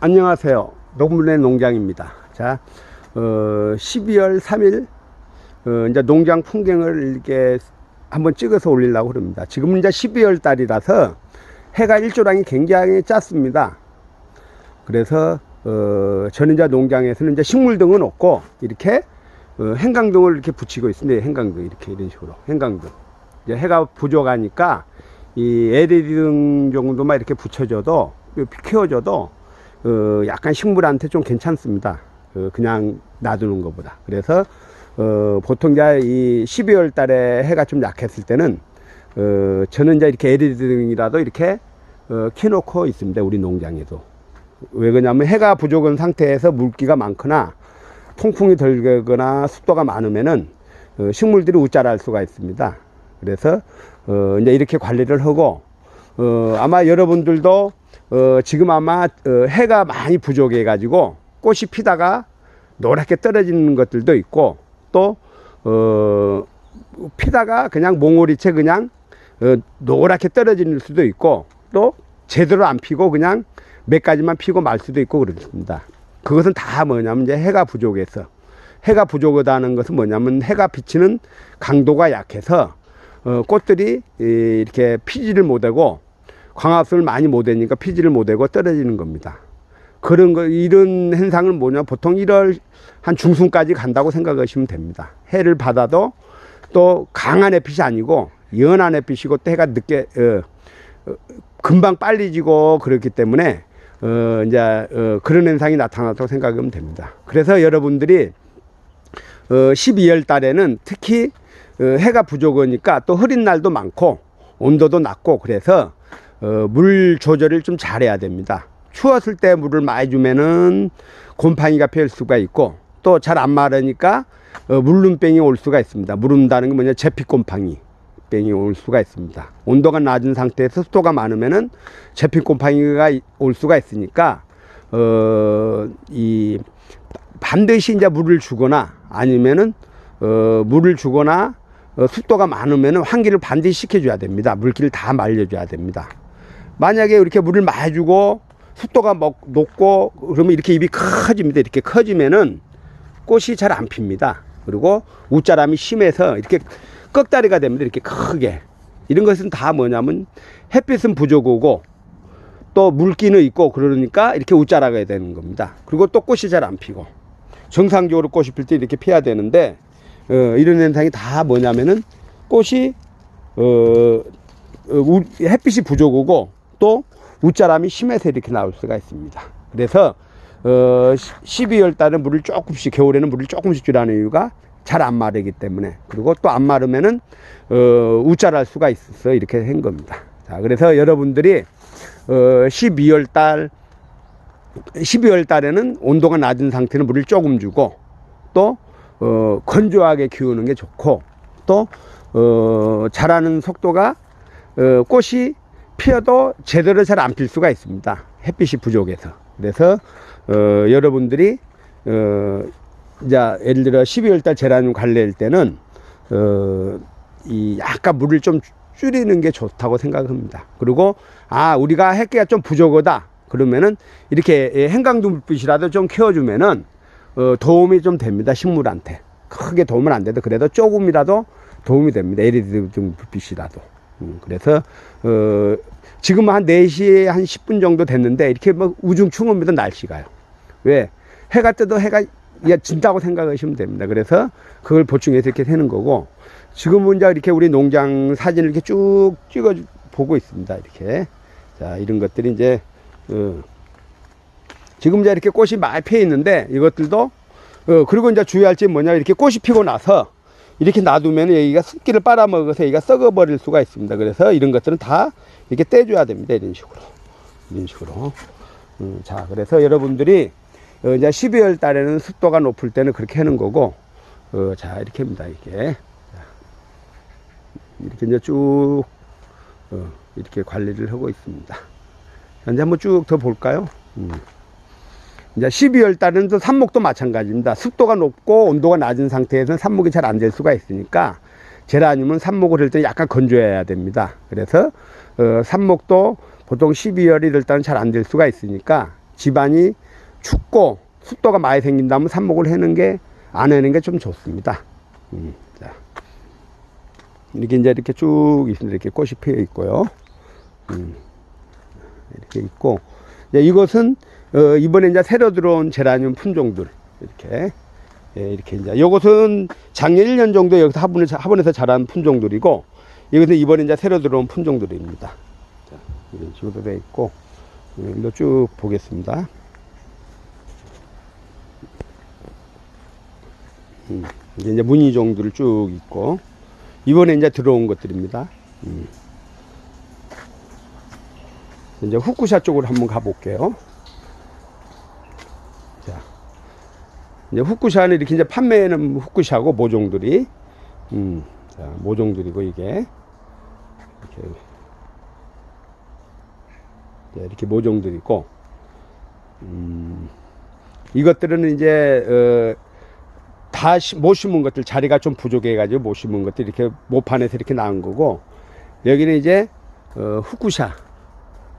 안녕하세요. 노분의 농장입니다. 자, 어, 12월 3일, 어, 이제 농장 풍경을 이렇게 한번 찍어서 올리려고 합니다. 지금은 이제 12월 달이라서 해가 일조량이 굉장히 작습니다. 그래서, 어, 저는 이제 농장에서는 이제 식물 등은 없고, 이렇게, 어, 행강등을 이렇게 붙이고 있습니다. 행강등, 이렇게 이런 식으로. 행강등. 이제 해가 부족하니까, 이 LED 등 정도만 이렇게 붙여줘도, 키워줘도, 어, 약간 식물한테 좀 괜찮습니다. 어, 그냥 놔두는 것보다. 그래서, 어, 보통 이제 이 12월 달에 해가 좀 약했을 때는, 어, 저는 이제 이렇게 LED 등이라도 이렇게, 어, 켜놓고 있습니다. 우리 농장에도. 왜 그러냐면 해가 부족한 상태에서 물기가 많거나 통풍이 덜 되거나 습도가 많으면은 어, 식물들이 우짜할 수가 있습니다. 그래서 어, 이제 이렇게 관리를 하고 어, 아마 여러분들도 어, 지금 아마 어, 해가 많이 부족해 가지고 꽃이 피다가 노랗게 떨어지는 것들도 있고 또 어, 피다가 그냥 몽오리채 그냥 어, 노랗게 떨어지는 수도 있고 또 제대로 안 피고 그냥 몇 가지만 피고 말 수도 있고 그렇습니다. 그것은 다 뭐냐면 이제 해가 부족해서 해가 부족하다는 것은 뭐냐면 해가 비치는 강도가 약해서 어, 꽃들이 이, 이렇게 피지를 못하고 광합성을 많이 못하니까 피지를 못하고 떨어지는 겁니다. 그런 거 이런 현상은 뭐냐 보통 1월 한 중순까지 간다고 생각하시면 됩니다. 해를 받아도 또 강한 햇빛이 아니고 연한 햇빛이고 또 해가 늦게 어, 어, 금방 빨리 지고 그렇기 때문에 어, 이제 어, 그런 현상이 나타났다고 생각하면 됩니다. 그래서 여러분들이 어, 12월 달에는 특히 어, 해가 부족하니까 또 흐린 날도 많고 온도도 낮고 그래서 어, 물 조절을 좀 잘해야 됩니다. 추웠을 때 물을 많이 주면은 곰팡이가 펼 수가 있고 또 잘 안 마르니까 어, 물름병이 올 수가 있습니다. 물른다는 게 뭐냐 제피곰팡이 병이 올 수가 있습니다. 온도가 낮은 상태에서 습도가 많으면은 제피곰팡이가 올 수가 있으니까 어 이 반드시 이제 물을 주거나 아니면은 어 물을 주거나 어, 습도가 많으면은 환기를 반드시 시켜줘야 됩니다. 물기를 다 말려줘야 됩니다. 만약에 이렇게 물을 많이 주고 습도가 먹, 높고 그러면 이렇게 입이 커집니다. 이렇게 커지면은 꽃이 잘 안 핍니다. 그리고 웃자람이 심해서 이렇게 꺽다리가 됩니다. 이렇게 크게. 이런 것은 다 뭐냐면 햇빛은 부족하고 또 물기는 있고 그러니까 이렇게 웃자라가 되는 겁니다. 그리고 또 꽃이 잘 안 피고 정상적으로 꽃이 필 때 이렇게 피어야 되는데 어, 이런 현상이 다 뭐냐면은 꽃이 어, 어, 우- 햇빛이 부족하고 또 웃자람이 심해서 이렇게 나올 수가 있습니다. 그래서 어, 12월 달에 물을 조금씩 겨울에는 물을 조금씩 주라는 이유가 잘 안 마르기 때문에 그리고 또 안 마르면은 어, 웃자랄 수가 있어서 이렇게 한 겁니다. 자, 그래서 여러분들이 어, 12월 달 12월 달에는 온도가 낮은 상태는 물을 조금 주고 또 어, 건조하게 키우는 게 좋고 또 어, 자라는 속도가 어, 꽃이 피어도 제대로 잘 안 필 수가 있습니다. 햇빛이 부족해서. 그래서 어, 여러분들이 어, 이제 예를 들어 12월 달 제라늄 관리할 때는 어, 이 약간 물을 좀 줄이는 게 좋다고 생각합니다. 그리고 아 우리가 햇기가 좀 부족하다 그러면은 이렇게 행강두 물빛이라도 좀 키워주면은 어, 도움이 좀 됩니다 식물한테 크게 도움은 안 돼도 그래도 조금이라도 도움이 됩니다 LED 등 불빛이라도 음, 그래서 어, 지금 한 4시에 한 10분 정도 됐는데 이렇게 뭐 우중충합니다 날씨가요 왜 해가 떠도 해가 야, 진다고 생각하시면 됩니다. 그래서 그걸 보충해서 이렇게 되는 거고 지금은 이제 이렇게 우리 농장 사진을 이렇게 쭉 찍어 보고 있습니다. 이렇게 자 이런 것들이 이제 어, 지금 이제 이렇게 꽃이 많이 피어 있는데 이것들도 어, 그리고 이제 주의할 점이 뭐냐 이렇게 꽃이 피고 나서 이렇게 놔두면 여기가 습기를 빨아먹어서 여기가 썩어버릴 수가 있습니다. 그래서 이런 것들은 다 이렇게 떼줘야 됩니다. 이런 식으로 이런 식으로 음, 자 그래서 여러분들이 어, 이제 12월 달에는 습도가 높을 때는 그렇게 하는 거고, 어, 자, 이렇게 합니다, 이게. 자, 이렇게 이제 쭉, 어, 이렇게 관리를 하고 있습니다. 현재 한번 쭉 더 볼까요? 음. 이제 12월 달은 또 삽목도 마찬가지입니다. 습도가 높고 온도가 낮은 상태에서는 삽목이 잘 안 될 수가 있으니까, 제라늄은 삽목을 할 때 약간 건조해야 됩니다. 그래서, 어, 삽목도 보통 12월 이럴 때는 잘 안 될 수가 있으니까, 집안이 춥고 습도가 많이 생긴다면 삽목을 해는 게 안 해는 게 좀 좋습니다. 음, 자. 이렇게 이제 이렇게 쭉 있습니다. 이렇게 꽃이 피어 있고요. 음, 이렇게 있고 이제 이것은 어, 이번에 이제 새로 들어온 제라늄 품종들 이렇게 예, 이렇게 이제 이것은 작년 1년 정도 여기서 화분에서 화분에서 자란 품종들이고 이것은 이번에 이제 새로 들어온 품종들입니다. 자, 이런 식으로 돼 있고 예, 일로 쭉 보겠습니다. 음, 이제 이제 무늬 종들 쭉 있고 이번에 이제 들어온 것들입니다. 음. 이제 후쿠샤 쪽으로 한번 가볼게요. 이제 후쿠샤는 이렇게 이제 판매는 후쿠샤고 모종들이, 음, 자, 모종들이고 이게. 이렇게, 자, 이렇게 모종들이고, 음, 이것들은 이제 어, 다 시- 못 심은 것들 자리가 좀 부족해 가지고 못 심은 것들 이렇게 모판에서 이렇게 나온 거고. 여기는 이제 어, 후쿠샤.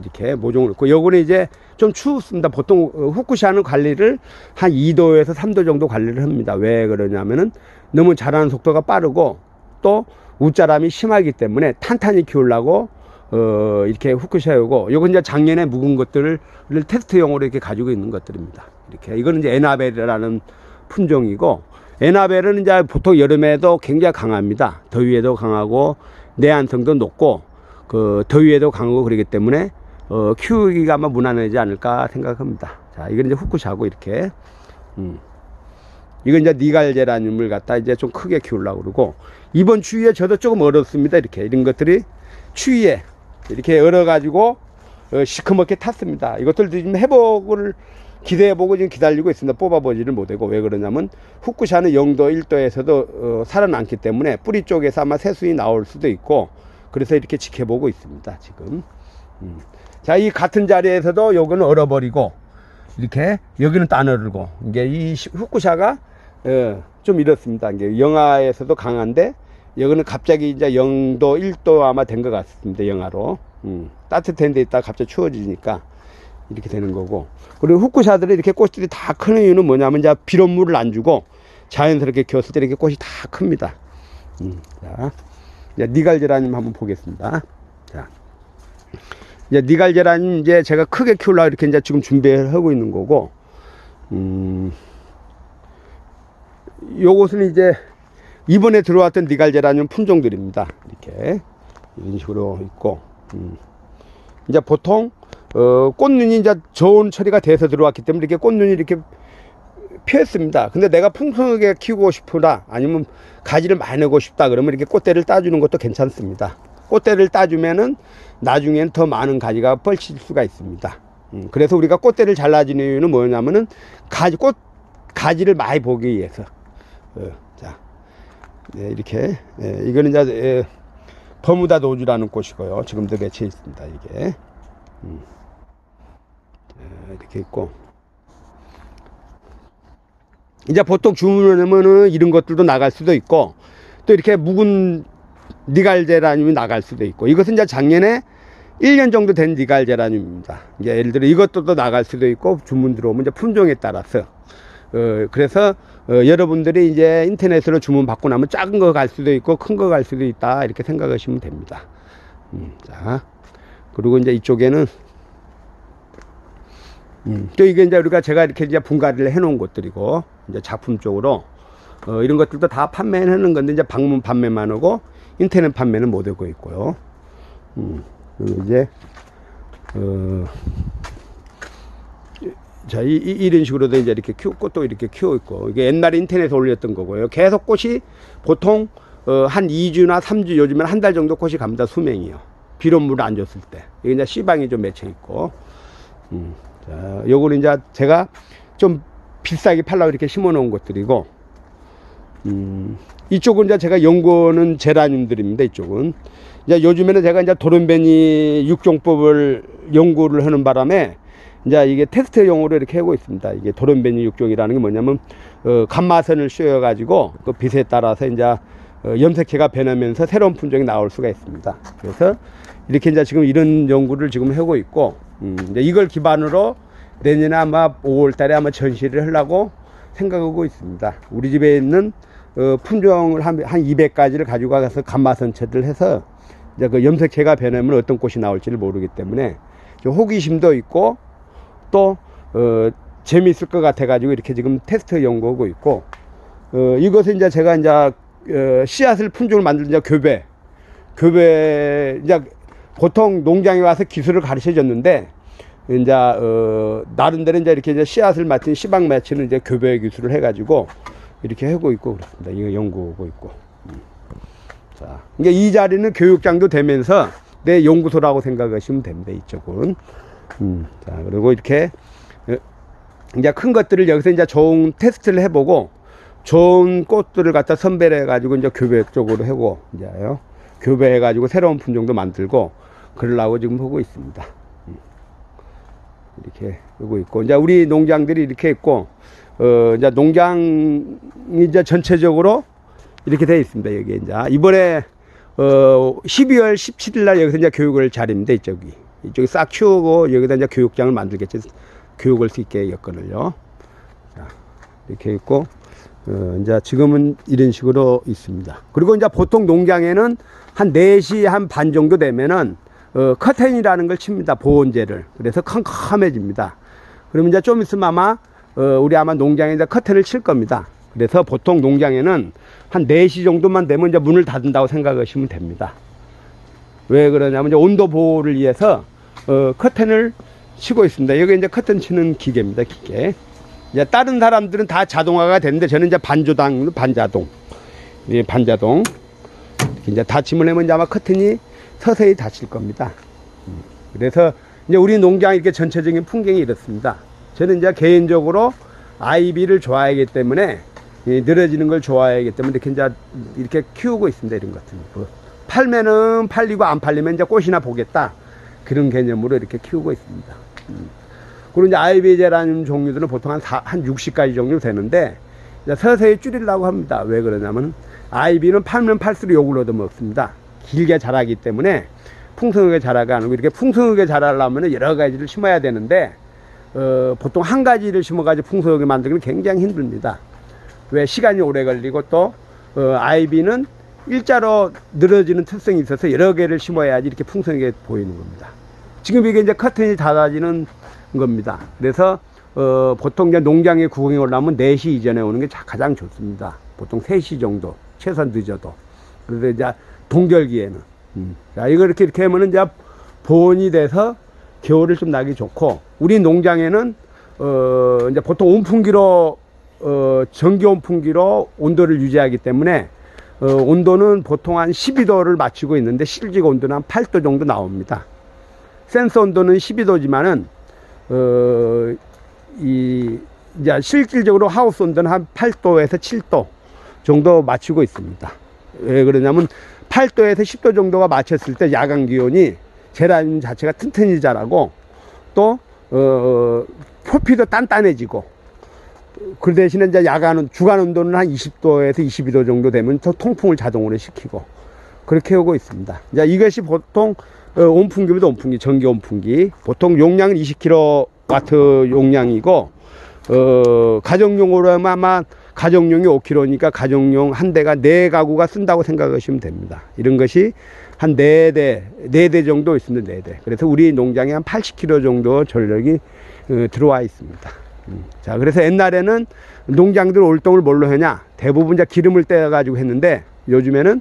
이렇게 모종을 있고 요거는 이제 좀 추웠습니다. 보통 어, 후쿠샤는 관리를 한 2도에서 3도 정도 관리를 합니다. 왜 그러냐면은 너무 자라는 속도가 빠르고 또 웃자람이 심하기 때문에 탄탄히 키우려고 어 이렇게 후쿠샤요고 요건 이제 작년에 묵은 것들을 테스트용으로 이렇게 가지고 있는 것들입니다. 이렇게 이거는 이제 에나벨이라는 품종이고 에나벨은 이제 보통 여름에도 굉장히 강합니다. 더위에도 강하고 내한성도 높고 그 더위에도 강하고 그러기 때문에 어, 키우기가 아마 무난하지 않을까 생각합니다. 자, 이건 이제 후쿠샤고 이렇게 음. 이건 이제 니갈제라늄을 갖다 이제 좀 크게 키우려고 그러고 이번 추위에 저도 조금 어렵습니다. 이렇게 이런 것들이 추위에 이렇게 얼어가지고 어, 시커멓게 탔습니다. 이것들도 지금 회복을 기대해보고 지금 기다리고 있습니다. 뽑아보지를 못하고 왜 그러냐면 후쿠샤는 0도 1도에서도 어, 살아남기 때문에 뿌리 쪽에서 아마 새순이 나올 수도 있고 그래서 이렇게 지켜보고 있습니다. 지금 음. 자, 이 같은 자리에서도 요거는 얼어버리고 이렇게 여기는 또안 얼고 이게 이 시- 후쿠샤가 어, 좀 이렇습니다. 이게 영하에서도 강한데 여기는 갑자기 이제 0도 1도 아마 된 것 같습니다. 영하로 음, 따뜻한 데 있다가 갑자기 추워지니까 이렇게 되는 거고 그리고 후쿠샤들이 이렇게 꽃들이 다 크는 이유는 뭐냐면 이제 비료물을 안 주고 자연스럽게 키웠을 때 이렇게 꽃이 다 큽니다. 음, 자, 이제 니갈제라님 한번 보겠습니다. 자, 이제 니갈제라님 이제 제가 크게 키우려고 이렇게 이제 지금 준비를 하고 있는 거고, 음, 요것은 이제 이번에 들어왔던 니갈제라늄 품종들입니다. 이렇게 이런 식으로 있고, 음. 이제 보통 어, 꽃눈이 이제 저온 처리가 돼서 들어왔기 때문에 이렇게 꽃눈이 이렇게 피었습니다. 근데 내가 풍성하게 키우고 싶으나 아니면 가지를 많이 내고 싶다 그러면 이렇게 꽃대를 따주는 것도 괜찮습니다. 꽃대를 따주면은 나중엔 더 많은 가지가 뻗칠 수가 있습니다. 음, 그래서 우리가 꽃대를 잘라주는 이유는 뭐냐면은 가지 꽃 가지를 많이 보기 위해서. 어, 자, 네, 이렇게 예, 이거는 이제 예, 버무다 노주라는 꽃이고요. 지금도 매체 있습니다. 이게 음. 자, 이렇게 있고. 이제 보통 주문하면은 이런 것들도 나갈 수도 있고 또 이렇게 묵은 니갈제라늄이 나갈 수도 있고 이것은 이제 작년에 1년 정도 된 니갈제라늄입니다. 이제 예를 들어 이것도 또 나갈 수도 있고 주문 들어오면 이제 품종에 따라서 어, 그래서 어, 여러분들이 이제 인터넷으로 주문 받고 나면 작은 거 갈 수도 있고 큰 거 갈 수도 있다 이렇게 생각하시면 됩니다. 음, 자 그리고 이제 이쪽에는 음, 또 이게 이제 우리가 제가 이렇게 이제 분갈이를 해놓은 것들이고 이제 작품 쪽으로 어, 이런 것들도 다 판매하는 건데 이제 방문 판매만 하고 인터넷 판매는 못 하고 있고요. 음, 이제 어, 자, 이, 이, 이런 식으로도 이제 이렇게 키우고 또 이렇게 키워 있고 이게 옛날에 인터넷에 올렸던 거고요. 계속 꽃이 보통 어, 한 2주나 3주 요즘엔 한 달 정도 꽃이 갑니다. 수명이요. 비료물을 안 줬을 때. 이게 이제 씨방이 좀 맺혀 있고. 음. 자, 요거는 이제 제가 좀 비싸게 팔라고 이렇게 심어 놓은 것들이고, 음, 이쪽은 이제 제가 연구하는 제라늄들입니다. 이쪽은. 이제 요즘에는 제가 이제 도른베니 육종법을 연구를 하는 바람에 이제 이게 테스트용으로 이렇게 하고 있습니다. 이게 도른베니 육종이라는 게 뭐냐면, 어, 감마선을 씌워 가지고 그 빛에 따라서 이제 어, 염색체가 변하면서 새로운 품종이 나올 수가 있습니다. 그래서 이렇게 이제 지금 이런 연구를 지금 하고 있고, 음, 이제 이걸 기반으로 내년에 아마 5월 달에 아마 전시를 하려고 생각하고 있습니다. 우리 집에 있는 어, 품종을 한, 한 200가지를 가지고 가서 감마선체들 해서 이제 그 염색체가 변하면 어떤 꽃이 나올지를 모르기 때문에 좀 호기심도 있고 또 어, 재미있을 것 같아 가지고 이렇게 지금 테스트 연구하고 있고 어, 이것은 이제 제가 이제 어, 씨앗을 품종을 만들 이제 교배 교배 이제 보통 농장에 와서 기술을 가르쳐 줬는데 이제 어, 나름대로 이제 이렇게 이제 씨앗을 맞춘 씨방 매치는 이제 교배 기술을 해가지고 이렇게 하고 있고 그렇습니다. 이거 연구하고 있고. 음. 자, 이게 이 자리는 교육장도 되면서 내 연구소라고 생각하시면 됩니다. 이쪽은. 음, 자, 그리고 이렇게 어, 이제 큰 것들을 여기서 이제 좋은 테스트를 해보고 좋은 꽃들을 갖다 선별해 가지고 이제 교배 쪽으로 하고 이제요. 교배해 가지고 새로운 품종도 만들고 그러려고 지금 하고 있습니다. 음. 이렇게 하고 있고 이제 우리 농장들이 이렇게 있고 어 이제 농장이 이제 전체적으로 이렇게 되어 있습니다. 여기 이제 이번에 어 12월 17일 날 여기서 이제 교육을 차립니다. 이쪽이 이쪽이 싹 키우고 여기다 이제 교육장을 만들겠죠. 교육을 수 있게 여건을요. 자, 이렇게 있고 어, 이제 지금은 이런 식으로 있습니다. 그리고 이제 보통 농장에는 한 4시 한 반 정도 되면은 어, 커튼이라는 걸 칩니다. 보온재를. 그래서 컴컴해집니다. 그러면 이제 좀 있으면 아마 어, 우리 아마 농장에 이제 커튼을 칠 겁니다. 그래서 보통 농장에는 한 4시 정도만 되면 이제 문을 닫는다고 생각하시면 됩니다. 왜 그러냐면 이제 온도 보호를 위해서 어, 커튼을 치고 있습니다. 여기 이제 커튼 치는 기계입니다. 기계. 이제 다른 사람들은 다 자동화가 되는데 저는 이제 반조당, 반자동. 예, 반자동. 이제 닫힘을 하면 이제 아마 커튼이 서서히 닫힐 겁니다. 음, 그래서 이제 우리 농장 이렇게 전체적인 풍경이 이렇습니다. 저는 이제 개인적으로 아이비를 좋아하기 때문에 이 늘어지는 걸 좋아하기 때문에 이렇게 이제 이렇게 키우고 있습니다. 이런. 뭐 팔면은 팔리고 안 팔리면 이제 꽃이나 보겠다. 그런 개념으로 이렇게 키우고 있습니다. 음. 그리고 이제 아이비제라는 종류들은 보통 한, 사, 한 60가지 정도 되는데 이제 서서히 줄이려고 합니다. 왜 그러냐면 아이비는 팔면 팔수록 욕을 얻어먹습니다. 길게 자라기 때문에 풍성하게 자라가 안 하고 이렇게 풍성하게 자라려면 여러 가지를 심어야 되는데 어, 보통 한 가지를 심어가지고 풍성하게 만들기는 굉장히 힘듭니다. 왜 시간이 오래 걸리고 또 어, 아이비는 일자로 늘어지는 특성이 있어서 여러 개를 심어야지 이렇게 풍성하게 보이는 겁니다. 지금 이게 이제 커튼이 닫아지는 겁니다. 그래서 어, 보통 이제 농장에 구경에 올라오면 4시 이전에 오는 게 자- 가장 좋습니다. 보통 3시 정도, 최소한 늦어도. 그래서 이제 동절기에는. 음. 자, 이거 이렇게 이렇게 하면은 이제 보온이 돼서 겨울을 좀 나기 좋고, 우리 농장에는, 어, 이제 보통 온풍기로, 어, 전기 온풍기로 온도를 유지하기 때문에, 어, 온도는 보통 한 12도를 맞추고 있는데, 실질 온도는 한 8도 정도 나옵니다. 센서 온도는 12도지만은, 어, 이, 이제 실질적으로 하우스 온도는 한 8도에서 7도 정도 맞추고 있습니다. 왜 그러냐면 8도에서 10도 정도가 맞췄을 때 야간 기온이 제라늄 자체가 튼튼히 자라고 또, 어, 표피도 단단해지고 그 대신에 이제 야간, 주간 온도는 한 20도에서 22도 정도 되면 더 통풍을 자동으로 시키고 그렇게 하고 있습니다. 이제 이것이 보통 어, 온풍기입니다. 온풍기, 전기 온풍기. 보통 용량은 20kW 용량이고 어, 가정용으로 하면 아마 가정용이 5kg니까 가정용 한 대가 네 가구가 쓴다고 생각하시면 됩니다. 이런 것이 한 네 대, 네 대 정도 있습니다. 네 대. 그래서 우리 농장에 한 80kg 정도 전력이 어, 들어와 있습니다. 음. 자, 그래서 옛날에는 농장들 올동을 뭘로 하냐? 대부분 이제 기름을 떼가지고 했는데 요즘에는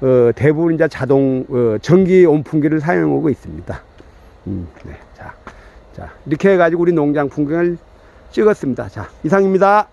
어, 대부분 이제 자동 어, 전기 온풍기를 사용하고 있습니다. 음, 네, 자, 자 이렇게 해가지고 우리 농장 풍경을 찍었습니다. 자, 이상입니다.